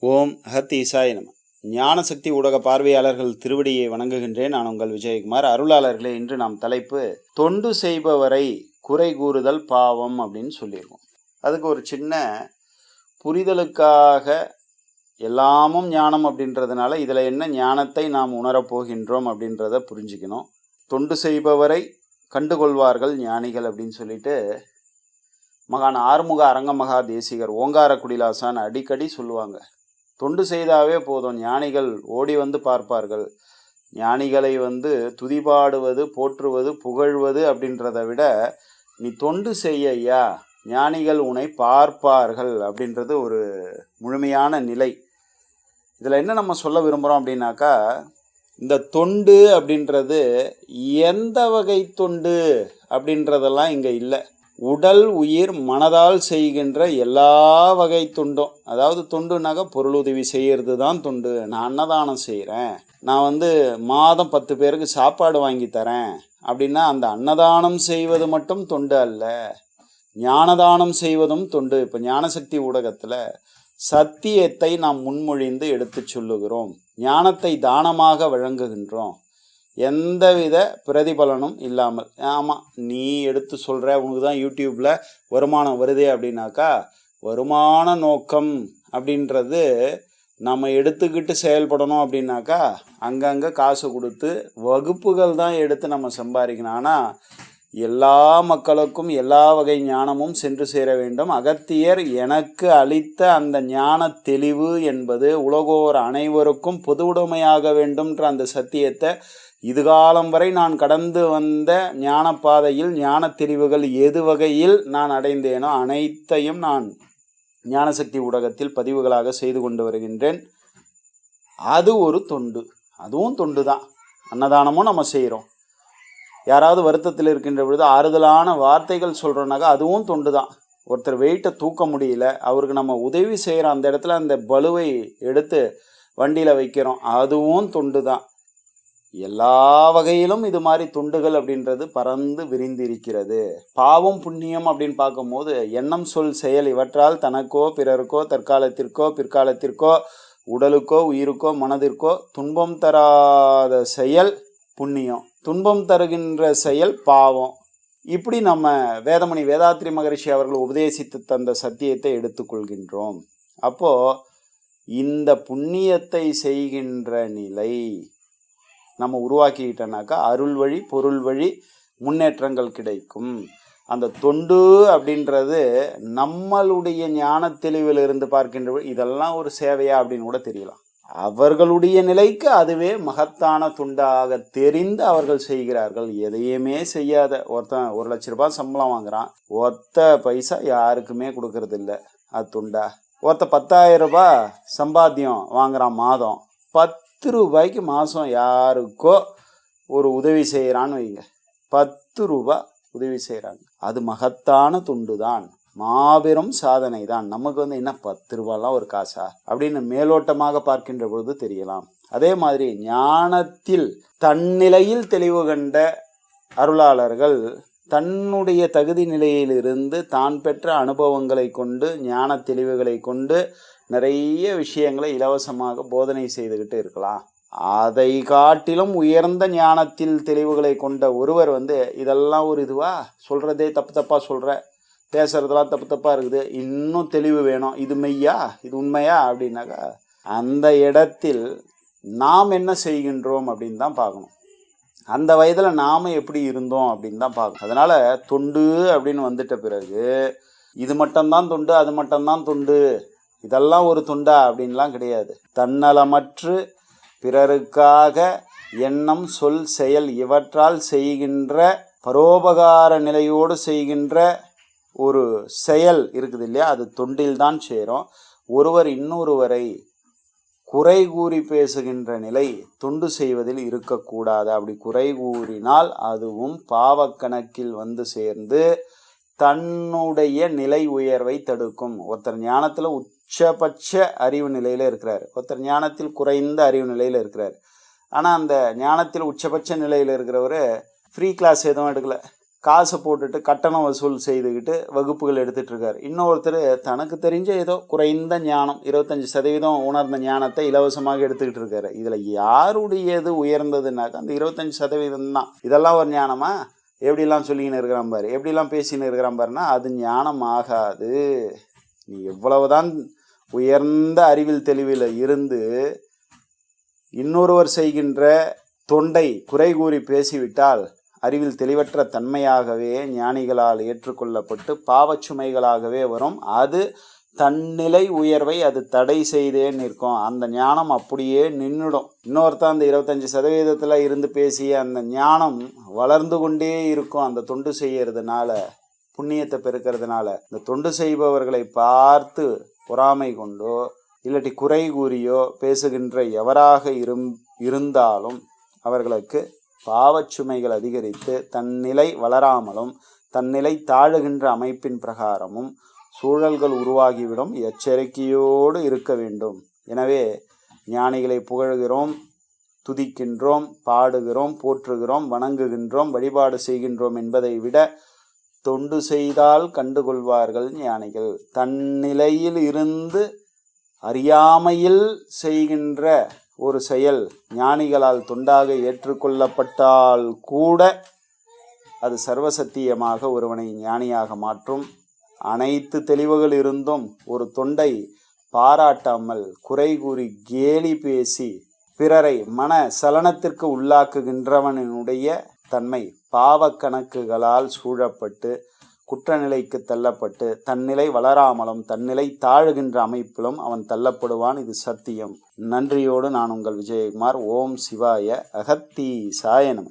ஓம் ஹத் ஈசாய நம. ஞானசக்தி ஊடக பார்வையாளர்கள் திருவடியை வணங்குகின்றேன். நான் உங்கள் விஜயகுமார். அருளாளர்களே இன்று நாம் தலைப்பு தொண்டு செய்பவரை குறை கூறுதல் பாவம் அப்படின்னு சொல்லியிருக்கோம். அதுக்கு ஒரு சின்ன புரிதலுக்காக எல்லாமும் ஞானம் அப்படின்றதுனால இதில் என்ன ஞானத்தை நாம் உணரப் போகின்றோம் அப்படின்றத புரிஞ்சுக்கணும். தொண்டு செய்பவரை கண்டுகொள்வார்கள் ஞானிகள் அப்படின்னு சொல்லிட்டு மகான் ஆறுமுக அரங்க மகா தேசிகர் ஓங்கார குடிலாசான் அடிக்கடி சொல்லுவாங்க. தொண்டு செய்தாவே போதும். ஞானிகள் ஓடி வந்து பார்ப்பார்கள். ஞானிகளை வந்து துதிபாடுவது போற்றுவது புகழ்வது அப்படின்றத விட நீ தொண்டு செய்ய ஐயா ஞானிகள் உன்னை பார்ப்பார்கள் அப்படின்றது ஒரு முழுமையான நிலை. இதில் என்ன நம்ம சொல்ல விரும்புகிறோம் அப்படின்னாக்கா இந்த தொண்டு அப்படின்றது எந்த வகை தொண்டு அப்படின்றதெல்லாம் இங்கே இல்லை. உடல் உயிர் மனதால் செய்கின்ற எல்லா வகை தொண்டும். அதாவது தொண்டுனாக்கா பொருளுதவி செய்கிறது தான் தொண்டு. நான் அன்னதானம் செய்கிறேன் நான் வந்து மாதம் பத்து பேருக்கு சாப்பாடு வாங்கி தரேன். அப்படின்னா அந்த அன்னதானம் செய்வது மட்டும் தொண்டு அல்ல. ஞானதானம் செய்வதும் தொண்டு. இப்போ ஞானசக்தி ஊடகத்தில் சத்தியத்தை நாம் முன்மொழிந்து எடுத்துச் சொல்லுகிறோம். ஞானத்தை தானமாக வழங்குகின்றோம். எந்தவித பிரதிபலனும் இல்லாமல். ஆமாம் நீ எடுத்து சொல்கிற உனக்கு தான் யூடியூப்பில் வருமானம் வருதே அப்படின்னாக்கா வருமான நோக்கம் அப்படின்றது நம்ம எடுத்துக்கிட்டு செயல்படணும் அப்படின்னாக்கா அங்கங்கே காசு கொடுத்து வகுப்புகள் தான் எடுத்து நம்ம சம்பாதிக்கணும். ஆனால் எல்லா மக்களுக்கும் எல்லா வகை ஞானமும் சென்று சேர வேண்டும். அகத்தியர் எனக்கு அளித்த அந்த ஞான தெளிவு என்பது உலகோர் அனைவருக்கும் பொதுவுடைமையாக வேண்டும்ன்ற அந்த சத்தியத்தை இதுகாலம் வரை நான் கடந்து வந்த ஞான பாதையில் ஞான தெளிவுகள் எது வகையில் நான் அடைந்தேனோ அனைத்தையும் நான் ஞானசக்தி ஊடகத்தில் பதிவுகளாக செய்து கொண்டு வருகின்றேன். அது ஒரு தொண்டு. அதுவும் தொண்டு தான் அன்னதானமும் நம்ம செய்கிறோம் யாராவது வருத்தத்தில் இருக்கின்ற பொழுது ஆறுதலான வார்த்தைகள் சொல்கிறோன்னாக்கா அதுவும் தொண்டு தான் ஒருத்தர் வெயிட்டை தூக்க முடியல அவருக்கு நம்ம உதவி செய்கிறோம் அந்த இடத்துல அந்த பலுவை எடுத்து வண்டியில் வைக்கிறோம் அதுவும் தொண்டு தான் எல்லா வகையிலும் இது மாதிரி துண்டுகள் அப்படின்றது பறந்து விரிந்திருக்கிறது. பாவம் புண்ணியம் அப்படின்னு பார்க்கும்போது எண்ணம் சொல் செயல் இவற்றால் தனக்கோ பிறருக்கோ தற்காலத்திற்கோ பிற்காலத்திற்கோ உடலுக்கோ உயிருக்கோ மனதிற்கோ துன்பம் தராத செயல் புண்ணியம். துன்பம் தருகின்ற செயல் பாவம். இப்படி நம்ம வேதமணி வேதாத்ரி மகரிஷி அவர்கள் உபதேசித்து தந்த சத்தியத்தை எடுத்துக்கொள்கின்றோம். அப்போ இந்த புண்ணியத்தை செய்கின்ற நிலை நம்ம உருவாக்கிக்கிட்டோனாக்கா அருள் வழி பொருள் வழி முன்னேற்றங்கள் கிடைக்கும். அந்த தொண்டு அப்படின்றது நம்மளுடைய ஞான தெளிவில் இருந்து பார்க்கின்ற இதெல்லாம் ஒரு சேவையா அப்படின்னு கூட தெரியலாம். அவர்களுடைய நிலைக்கு அதுவே மகத்தான துண்டாக தெரிந்து அவர்கள் செய்கிறார்கள். எதையுமே செய்யாத ஒருத்தன் ஒரு லட்ச ரூபாய் சம்பளம் வாங்குறான். ஒத்த பைசா யாருக்குமே கொடுக்கறது இல்லை அது துண்டா? ஒருத்த பத்தாயிரம் ரூபாய் சம்பாத்தியம் வாங்குறான் மாதம். பத்து ரூபாய்க்கு மாதம் யாருக்கோ ஒரு உதவி செய்கிறான்னு வைங்க. பத்து ரூபாய் உதவி செய்கிறாங்க அது மகத்தான துண்டு தான் மாபெரும் சாதனை தான் நமக்கு வந்து என்ன பத்து ரூபாலாம் ஒரு காசா? அப்படின்னு மேலோட்டமாக பார்க்கின்ற பொழுது தெரியலாம். அதே மாதிரி ஞானத்தில் தன்னிலையில் தெளிவு கண்ட அருளாளர்கள் தன்னுடைய தகுதி நிலையிலிருந்து தான் பெற்ற அனுபவங்களை கொண்டு ஞான தெளிவுகளை கொண்டு நிறைய விஷயங்களை இலவசமாக போதனை செய்துக்கிட்டு இருக்கலாம். அதை காட்டிலும் உயர்ந்த ஞானத்தில் தெளிவுகளை கொண்ட ஒருவர் வந்து இதெல்லாம் ஒரு இதுவா? சொல்றதே தப்பு தப்பா சொல்ற? பேசுறதெல்லாம் தப்பு தப்பா இருக்குது. இன்னும் தெளிவு வேணும். இது மெய்யா? இது உண்மையா? அப்படின்னாக்கா அந்த இடத்தில் நாம் என்ன செய்கின்றோம் அப்படின்னு தான் பார்க்கணும். அந்த வயதில் நாம் எப்படி இருந்தோம் அப்படின்னு தான் பார்க்கணும். அதனால் தொண்டு அப்படின்னு வந்துட்ட பிறகு இது மட்டும்தான் தொண்டு அது மட்டும்தான் தொண்டு இதெல்லாம் ஒரு தொண்டா அப்படின்லாம் கிடையாது. தன்னலமற்று பிறருக்காக எண்ணம் சொல் செயல் இவற்றால் செய்கின்ற பரோபகார நிலையோடு செய்கின்ற ஒரு செயல் இருக்குது இல்லையா? அது தொண்டில்தான் சேரும். ஒருவர் இன்னொருவரை குறை கூறி பேசுகின்ற நிலை தொண்டு செய்வதில் இருக்கக்கூடாது. அப்படி குறை கூறினால் அதுவும் பாவக்கணக்கில் வந்து சேர்ந்து தன்னுடைய நிலை உயர்வை தடுக்கும். ஒருத்தர் ஞானத்தில் உச்சபட்ச அறிவு நிலையில் இருக்கிறார். ஒருத்தர் ஞானத்தில் குறைந்த அறிவு நிலையில் இருக்கிறார். ஆனால் அந்த ஞானத்தில் உச்சபட்ச நிலையில் இருக்கிறவர் ஃப்ரீ கிளாஸ் எதுவும் எடுக்கலை. காசை போட்டுட்டு கட்டணம் வசூல் செய்துக்கிட்டு வகுப்புகள் எடுத்துட்டு இன்னொருத்தர் தனக்கு தெரிஞ்ச ஏதோ குறைந்த ஞானம் இருபத்தஞ்சி சதவீதம் உணர்ந்த ஞானத்தை இலவசமாக எடுத்துக்கிட்டு இருக்காரு இதில் யாருடையது உயர்ந்ததுனாக்கா அந்த இருபத்தஞ்சி சதவீதம் தான். இதெல்லாம் ஒரு ஞானமா? எப்படிலாம் சொல்லிக்கின்னு இருக்கிறான் பாரு. எப்படிலாம் பேசின்னு இருக்கிறான் பாருன்னா அது ஞானம் ஆகாது. நீ எவ்வளவுதான் உயர்ந்த அறிவில் தெளிவில் இருந்து இன்னொருவர் செய்கின்ற தொண்டை குறை கூறி பேசிவிட்டால் அறிவில் தெளிவற்ற தன்மையாகவே ஞானிகளால் ஏற்றுக்கொள்ளப்பட்டு பாவச்சுமைகளாகவே வரும். அது தன்னிலை உயர்வை அது தடை செய்தே நிற்கும். அந்த ஞானம் அப்படியே நின்றுடும் இன்னொருத்தன் அந்த இருபத்தஞ்சி சதவீதத்தில் இருந்து பேசிய அந்த ஞானம் வளர்ந்து கொண்டே இருக்கும். அந்த தொண்டு செய்யறதுனால புண்ணியத்தை பெருக்கிறதுனால இந்த தொண்டு செய்பவர்களை பார்த்து பொறாமை கொண்டோ இல்லாட்டி குறை கூறியோ பேசுகின்ற எவராக இரும் இருந்தாலும் அவர்களுக்கு பாவச்சுமைகள் அதிகரித்து தன்னிலை வளராமலும் தன்னிலை தாழுகின்ற அமைப்பின் பிரகாரமும் சூழல்கள் உருவாகிவிடும். எச்சரிக்கையோடு இருக்க வேண்டும். எனவே ஞானிகளை புகழ்கிறோம் துதிக்கின்றோம் பாடுகிறோம் போற்றுகிறோம் வணங்குகின்றோம் வழிபாடு செய்கின்றோம் என்பதை விட தொண்டு செய்தால் கண்டுகொள்வார்கள் ஞானிகள். தன்னிலையில் இருந்து அறியாமையில் செய்கின்ற ஒரு செயல் ஞானிகளால் தொண்டாக ஏற்றுக்கொள்ளப்பட்டால் கூட அது சர்வசத்தியமாக ஒருவனை ஞானியாக மாற்றும். அனைத்து தெளிவுகள் இருந்தும் ஒரு தொண்டை பாராட்டாமல் குறை கூறி கேலி பேசி பிறரை மன சலனத்திற்கு உள்ளாக்குகின்றவனுடைய தன்மை பாவக்கணக்குகளால் சூழப்பட்டு குற்றநிலைக்கு தள்ளப்பட்டு தன்னிலை வளராமலும் தன்னிலை தாழுகின்ற அமைப்பிலும் அவன் தள்ளப்படுவான் இது சத்தியம். நன்றியோடு நான் உங்கள் விஜயகுமார். ஓம் சிவாய அகத்தி சாயனம்